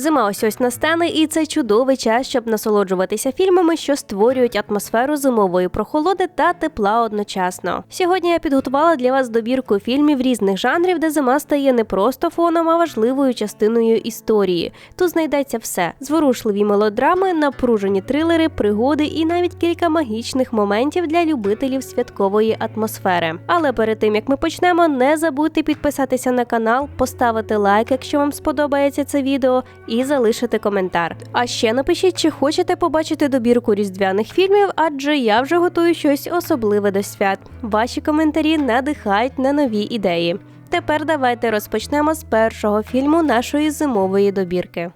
Зима ось ось настане, і це чудовий час, щоб насолоджуватися фільмами, що створюють атмосферу зимової прохолоди та тепла одночасно. Сьогодні я підготувала для вас добірку фільмів різних жанрів, де зима стає не просто фоном, а важливою частиною історії. Тут знайдеться все: зворушливі мелодрами, напружені трилери, пригоди і навіть кілька магічних моментів для любителів святкової атмосфери. Але перед тим як ми почнемо, не забудьте підписатися на канал, поставити лайк, якщо вам сподобається це відео і залишити коментар. А ще напишіть, чи хочете побачити добірку різдвяних фільмів, адже я вже готую щось особливе до свят. Ваші коментарі надихають на нові ідеї. Тепер давайте розпочнемо з першого фільму нашої зимової добірки.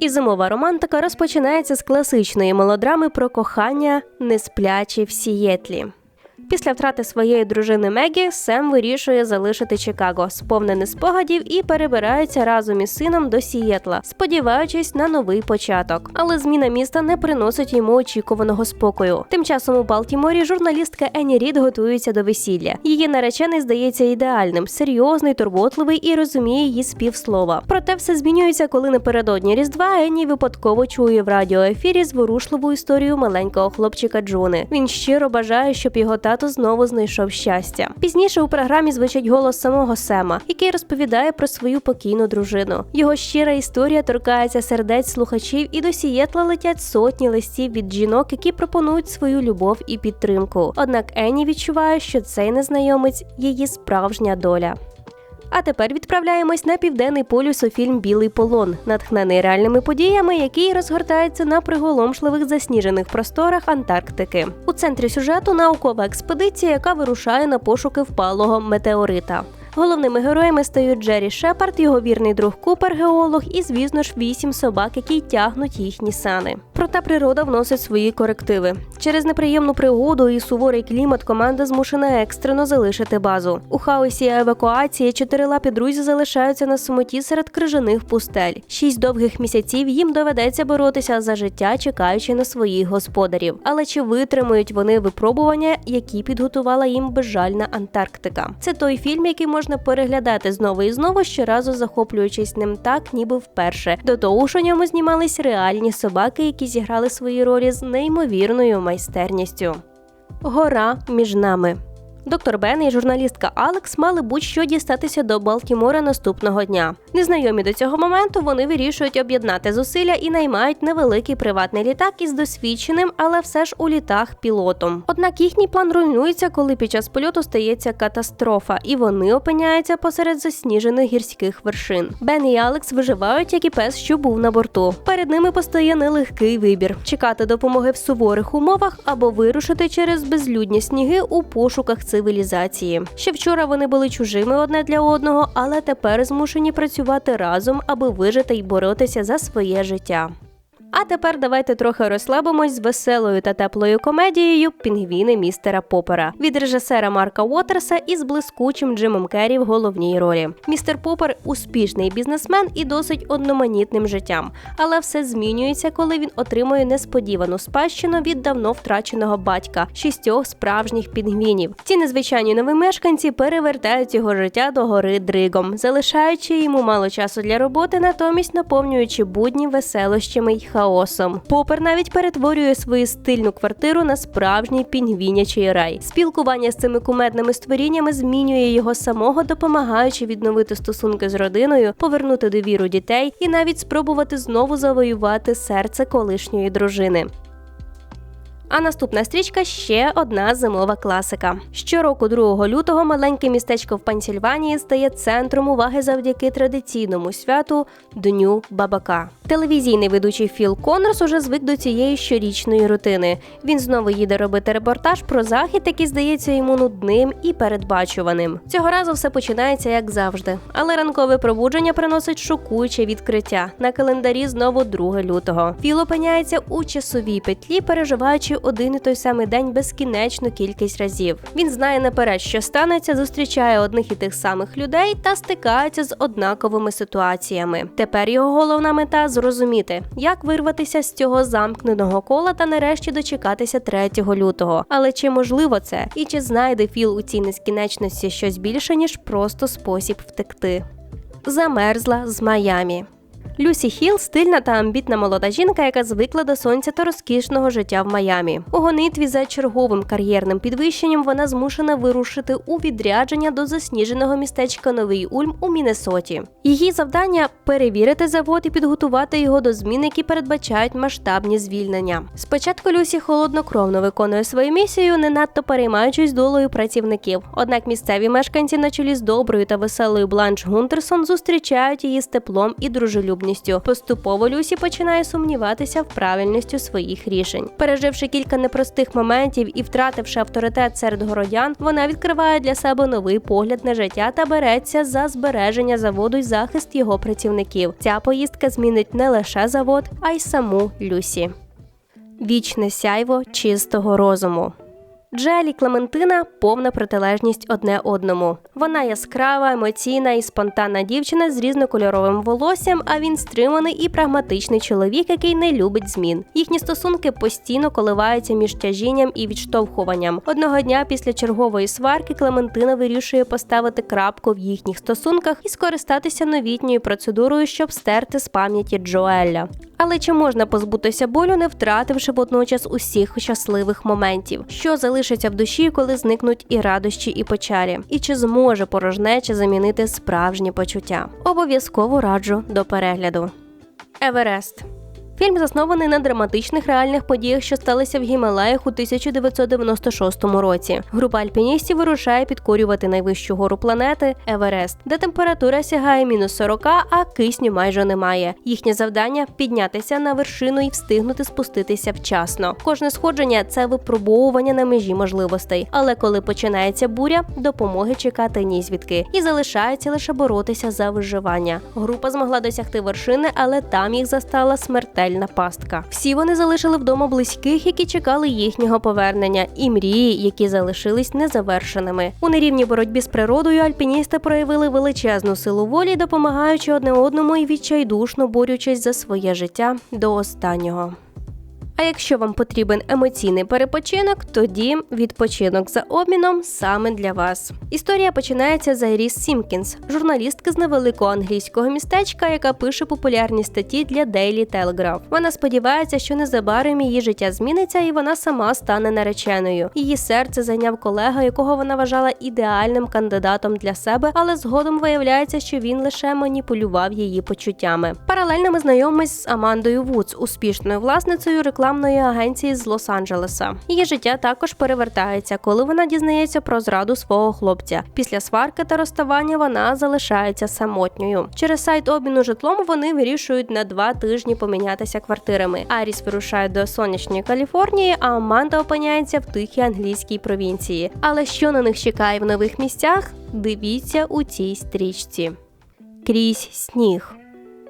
І зимова романтика розпочинається з класичної мелодрами про кохання несплячі в Сієтлі. Після втрати своєї дружини Мегі Сем вирішує залишити Чикаго, сповнений спогадів, і перебирається разом із сином до Сієтла, сподіваючись на новий початок. Але зміна міста не приносить йому очікуваного спокою. Тим часом у Балтіморі журналістка Ені Рід готується до весілля. Її наречений здається ідеальним, серйозний, турботливий і розуміє її співслова. Проте все змінюється, коли напередодні Різдва Енні випадково чує в радіоефірі зворушливу історію маленького хлопчика Джони. Він щиро бажає, щоб його тато знову знайшов щастя. Пізніше у програмі звучить голос самого Сема, який розповідає про свою покійну дружину. Його щира історія торкається сердець слухачів, і до Сієтла летять сотні листів від жінок, які пропонують свою любов і підтримку. Однак Енні відчуває, що цей незнайомець її справжня доля. А тепер відправляємось на південний полюс у фільм Білий полон, натхнений реальними подіями, який розгортається на приголомшливих засніжених просторах Антарктики. У центрі сюжету наукова експедиція, яка вирушає на пошуки впалого метеорита. Головними героями стають Джері Шепард, його вірний друг Купер, геолог, і, звісно ж, вісім собак, які тягнуть їхні сани. Проте природа вносить свої корективи. Через неприємну пригоду і суворий клімат команда змушена екстрено залишити базу. У хаосі евакуації чотирилапі друзі залишаються на самоті серед крижаних пустель. Шість довгих місяців їм доведеться боротися за життя, чекаючи на своїх господарів. Але чи витримують вони випробування, які підготувала їм безжальна Антарктика? Це той фільм, який можна переглядати знову і знову, щоразу захоплюючись ним так, ніби вперше. До того ж у ньому знімались реальні собаки, які зіграли свої ролі з неймовірною майстерністю. Гора між нами. Доктор Бен і журналістка Алекс мали будь-що дістатися до Балтімора наступного дня. Незнайомі до цього моменту вони вирішують об'єднати зусилля і наймають невеликий приватний літак із досвідченим, але все ж у літах пілотом. Однак їхній план руйнується, коли під час польоту стається катастрофа, і вони опиняються посеред засніжених гірських вершин. Бен і Алекс виживають, як і пес, що був на борту. Перед ними постає нелегкий вибір: чекати допомоги в суворих умовах або вирушити через безлюдні сніги у пошуках цивілізації. Ще вчора вони були чужими одне для одного, але тепер змушені працювати разом, аби вижити й боротися за своє життя. А тепер давайте трохи розслабимось з веселою та теплою комедією Пінгвіни містера Попера від режисера Марка Уотерса із блискучим Джимом Керрі в головній ролі. Містер Попер успішний бізнесмен і досить одноманітним життям, але все змінюється, коли він отримує несподівану спадщину від давно втраченого батька шістьох справжніх пінгвінів. Ці незвичайні нові мешканці перевертають його життя до гори дригом, залишаючи йому мало часу для роботи, натомість наповнюючи будні веселощами й хаосом. Попер навіть перетворює свою стильну квартиру на справжній пінгвінячий рай. Спілкування з цими кумедними створіннями змінює його самого, допомагаючи відновити стосунки з родиною, повернути довіру дітей і навіть спробувати знову завоювати серце колишньої дружини. А наступна стрічка ще одна зимова класика. Щороку, 2 лютого, маленьке містечко в Пенсільванії стає центром уваги завдяки традиційному святу Дню Бабака. Телевізійний ведучий Філ Коннорс уже звик до цієї щорічної рутини. Він знову їде робити репортаж про захід, який здається йому нудним і передбачуваним. Цього разу все починається як завжди, але ранкове пробудження приносить шокуюче відкриття. На календарі знову 2 лютого. Філ опиняється у часовій петлі, переживаючи повторюючи один і той самий день безкінечну кількість разів. Він знає наперед, що станеться, зустрічає одних і тих самих людей та стикається з однаковими ситуаціями. Тепер його головна мета зрозуміти, як вирватися з цього замкненого кола та нарешті дочекатися 3 лютого. Але чи можливо це? І чи знайде Філ у цій нескінченності щось більше ніж просто спосіб втекти? Замерзла з Майамі. Люсі Хіл стильна та амбітна молода жінка, яка звикла до сонця та розкішного життя в Майамі. У гонитві за черговим кар'єрним підвищенням вона змушена вирушити у відрядження до засніженого містечка Новий Ульм у Міннесоті. Її завдання перевірити завод і підготувати його до змін, які передбачають масштабні звільнення. Спочатку Люсі холоднокровно виконує свою місію, не надто переймаючись долею працівників. Однак місцеві мешканці на чолі з доброю та веселою Бланш Гунтерсон зустрічають її з теплом і дружелюбністю. Поступово Люсі починає сумніватися в правильності своїх рішень. Переживши кілька непростих моментів і втративши авторитет серед городян, вона відкриває для себе новий погляд на життя та береться за збереження заводу й захист його працівників. Ця поїздка змінить не лише завод, а й саму Люсі. Вічне сяйво чистого розуму. Джелі Клементина повна протилежність одне одному. Вона яскрава, емоційна і спонтанна дівчина з різнокольоровим волоссям, а він стриманий і прагматичний чоловік, який не любить змін. Їхні стосунки постійно коливаються між тяжінням і відштовхуванням. Одного дня після чергової сварки Клементина вирішує поставити крапку в їхніх стосунках і скористатися новітньою процедурою, щоб стерти з пам'яті Джоеля. Але чи можна позбутися болю, не втративши водночас усіх щасливих моментів, що залишиться в душі, коли зникнуть і радощі, і печалі? І чи зможе порожнеча замінити справжні почуття? Обов'язково раджу до перегляду. Еверест. Фільм заснований на драматичних реальних подіях, що сталися в Гімалаях у 1996 році. Група альпіністів вирушає підкорювати найвищу гору планети Еверест, де температура сягає мінус 40, а кисню майже немає. Їхнє завдання піднятися на вершину і встигнути спуститися вчасно. Кожне сходження це випробовування на межі можливостей. Але коли починається буря, допомоги чекати ні звідки. І залишається лише боротися за виживання. Група змогла досягти вершини, але там їх застала смертельна пастка. Всі вони залишили вдома близьких, які чекали їхнього повернення, і мрії, які залишились незавершеними. У нерівній боротьбі з природою альпіністи проявили величезну силу волі, допомагаючи одне одному і відчайдушно борючись за своє життя до останнього. А якщо вам потрібен емоційний перепочинок, тоді відпочинок за обміном саме для вас. Історія починається з Айріс Сімкінс, журналістки з невеликого англійського містечка, яка пише популярні статті для Daily Telegraph. Вона сподівається, що незабаром її життя зміниться, і вона сама стане нареченою. Її серце зайняв колега, якого вона вважала ідеальним кандидатом для себе, але згодом виявляється, що він лише маніпулював її почуттями. Паралельно ми знайомимось з Амандою Вудс, успішною власницею рекламної агенції з Лос-Анджелеса. Її життя також перевертається, коли вона дізнається про зраду свого хлопця. Після сварки та розставання вона залишається самотньою. Через сайт обміну житлом вони вирішують на два тижні помінятися квартирами. Аріс вирушає до сонячної Каліфорнії, а Аманда опиняється в тихій англійській провінції. Але що на них чекає в нових місцях? Дивіться у цій стрічці. Крізь сніг.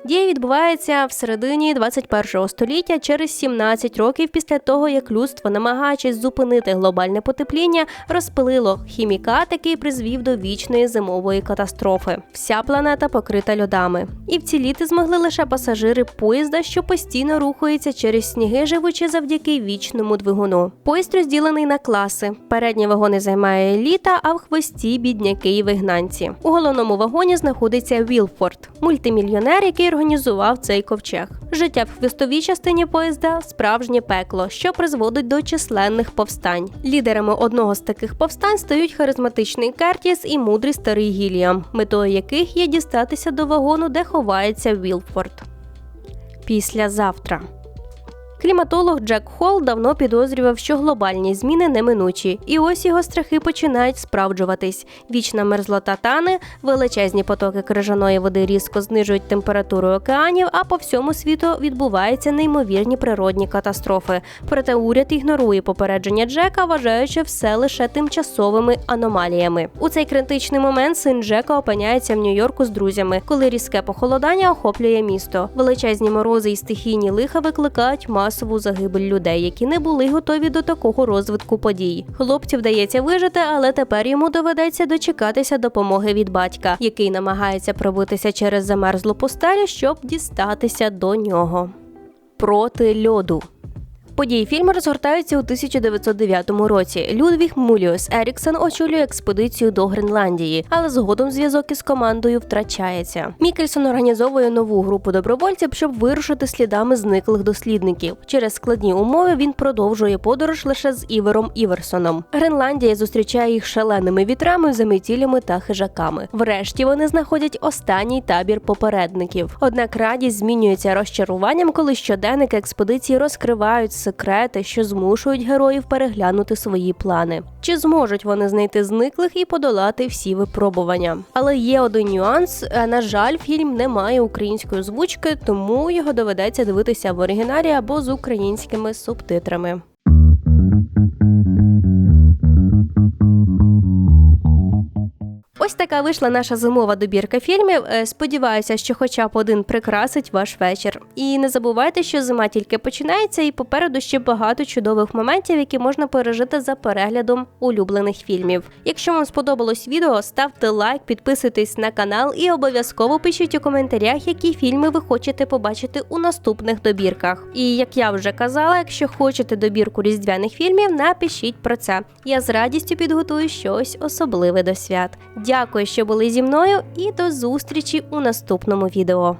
Дія відбувається в середині 21 століття через 17 років після того, як людство, намагаючись зупинити глобальне потепління, розпилило хімікат, який призвів до вічної зимової катастрофи. Вся планета покрита льодами. І вціліти змогли лише пасажири поїзда, що постійно рухається через сніги, живучи завдяки вічному двигуну. Поїзд розділений на класи. Передні вагони займає еліта, а в хвості бідняки і вигнанці. У головному вагоні знаходиться Вілфорд, мультимільйонер, який організував цей ковчег. Життя в хвістовій частині поїзда справжнє пекло, що призводить до численних повстань. Лідерами одного з таких повстань стають харизматичний Кертіс і мудрий старий Гіліам, метою яких є дістатися до вагону, де ховається Вілфорд. Післязавтра. Кліматолог Джек Холл давно підозрював, що глобальні зміни неминучі, і ось його страхи починають справджуватись. Вічна мерзлота тане, величезні потоки крижаної води різко знижують температуру океанів, а по всьому світу відбуваються неймовірні природні катастрофи. Проте уряд ігнорує попередження Джека, вважаючи все лише тимчасовими аномаліями. У цей критичний момент син Джека опиняється в Нью-Йорку з друзями, коли різке похолодання охоплює місто. Величезні морози і стихійні лиха викликають масову загибель людей, які не були готові до такого розвитку подій. Хлопцю вдається вижити, але тепер йому доведеться дочекатися допомоги від батька, який намагається пробитися через замерзлу пустелю, щоб дістатися до нього. Проти льоду. Події фільму розгортаються у 1909 році. Людвіг Муліус Еріксон очолює експедицію до Гренландії, але згодом зв'язок із командою втрачається. Мікельсон організовує нову групу добровольців, щоб вирушити слідами зниклих дослідників. Через складні умови він продовжує подорож лише з Івером Іверсоном. Гренландія зустрічає їх шаленими вітрами, заметілями та хижаками. Врешті вони знаходять останній табір попередників. Однак радість змінюється розчаруванням, коли щоденники експедиції розкривають секрети, що змушують героїв переглянути свої плани. Чи зможуть вони знайти зниклих і подолати всі випробування? Але є один нюанс: е, на жаль, фільм не має української озвучки, тому його доведеться дивитися в оригіналі або з українськими субтитрами. Ось така вийшла наша зимова добірка фільмів. Е, Сподіваюся, що хоча б один прикрасить ваш вечір. І не забувайте, що зима тільки починається, і попереду ще багато чудових моментів, які можна пережити за переглядом улюблених фільмів. Якщо вам сподобалось відео, ставте лайк, підписуйтесь на канал і обов'язково пишіть у коментарях, які фільми ви хочете побачити у наступних добірках. І як я вже казала, якщо хочете добірку різдвяних фільмів, напишіть про це. Я з радістю підготую щось особливе до свят. Дякую, що були зі мною, і до зустрічі у наступному відео.